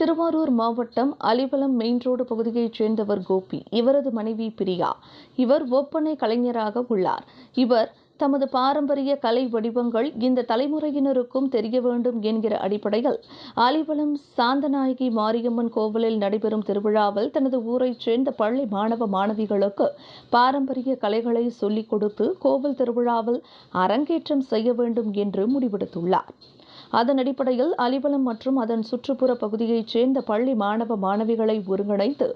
திருவாரூர் மாவட்டம் Alivalam main road பகுதியைச் சேர்ந்தவர் கோபி. இவரது மனைவி பிரியா. இவர் ஒப்பனை கலைஞராக உள்ளார். இவர் தமது பாரம்பரிய கலை வடிவங்கள் இந்த தலைமுறையினருக்கும் தெரிய வேண்டும் என்கிற அடிப்படையில் அலிவலம் சாந்தநாயகி மாரியம்மன் கோவிலில் நடைபெறும் திருவிழாவில் தனது ஊரைச் சேர்ந்த பள்ளி மாணவ மாணவிகளுக்கு பாரம்பரிய கலைகளை சொல்லிக் கொடுத்து கோவில் திருவிழாவில் அரங்கேற்றம் செய்ய வேண்டும் என்று முடிவெடுத்துள்ளார். அதன் அடிப்படையில் அலிபலம் மற்றும் அதன் சுற்றுப்புற பகுதியைச் சேர்ந்த பள்ளி மாணவ மாணவிகளை ஒருங்கிணைத்து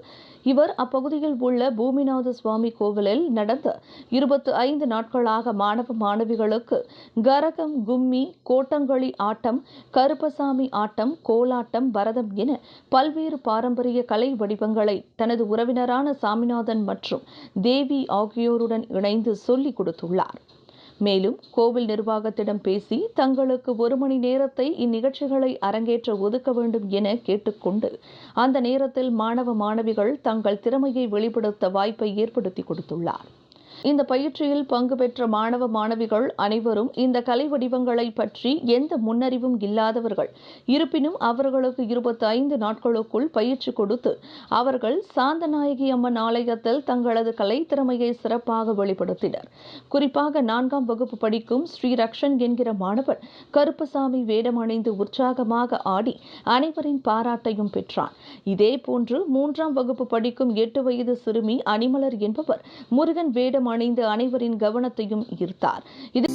இவர் அப்பகுதியில் உள்ள பூமிநாத சுவாமி கோவிலில் நடந்த இருபத்தி ஐந்து நாட்களாக மாணவ மாணவிகளுக்கு கரகம் கும்மி கோட்டங்களி ஆட்டம் கருப்பசாமி ஆட்டம் கோலாட்டம் பரதம் என பல்வேறு பாரம்பரிய கலை வடிவங்களை தனது உறவினரான சாமிநாதன் மற்றும் தேவி ஆகியோருடன் இணைந்து சொல்லிக் கொடுத்துள்ளார். மேலும் கோவில் நிர்வாகத்திடம் பேசி தங்களுக்கு ஒரு மணி நேரத்தை இந்நிகழ்ச்சிகளை அரங்கேற்ற ஒதுக்க வேண்டும் என கேட்டுக்கொண்டு அந்த நேரத்தில் மாணவ மாணவிகள் தங்கள் திறமையை வெளிப்படுத்த வாய்ப்பை ஏற்படுத்தி கொடுத்துள்ளார். இந்த பயிற்சியில் பங்கு பெற்ற மாணவ மாணவிகள் அனைவரும் இந்த கலை வடிவங்களை பற்றி எந்த முன்னறிவும் இல்லாதவர்கள். இருப்பினும் அவர்களுக்கு இருபத்தைந்து நாட்களுக்குள் பயிற்சி கொடுத்து அவர்கள் சாந்தநாயகி அம்மன் ஆலயத்தில் தங்களது கலைத்திறமையை சிறப்பாக வெளிப்படுத்தினர். குறிப்பாக நான்காம் வகுப்பு படிக்கும் ஸ்ரீ ரக்ஷன் என்கிற மாணவர் கருப்பசாமி வேடம் அணிந்து உற்சாகமாக ஆடி அனைவரின் பாராட்டையும் பெற்றான். இதேபோன்று மூன்றாம் வகுப்பு படிக்கும் எட்டு வயது சிறுமி அனிமலர் என்பவர் முருகன் வேடம் அணிந்து அனைவரின் கவனத்தையும் ஈர்த்தார். இது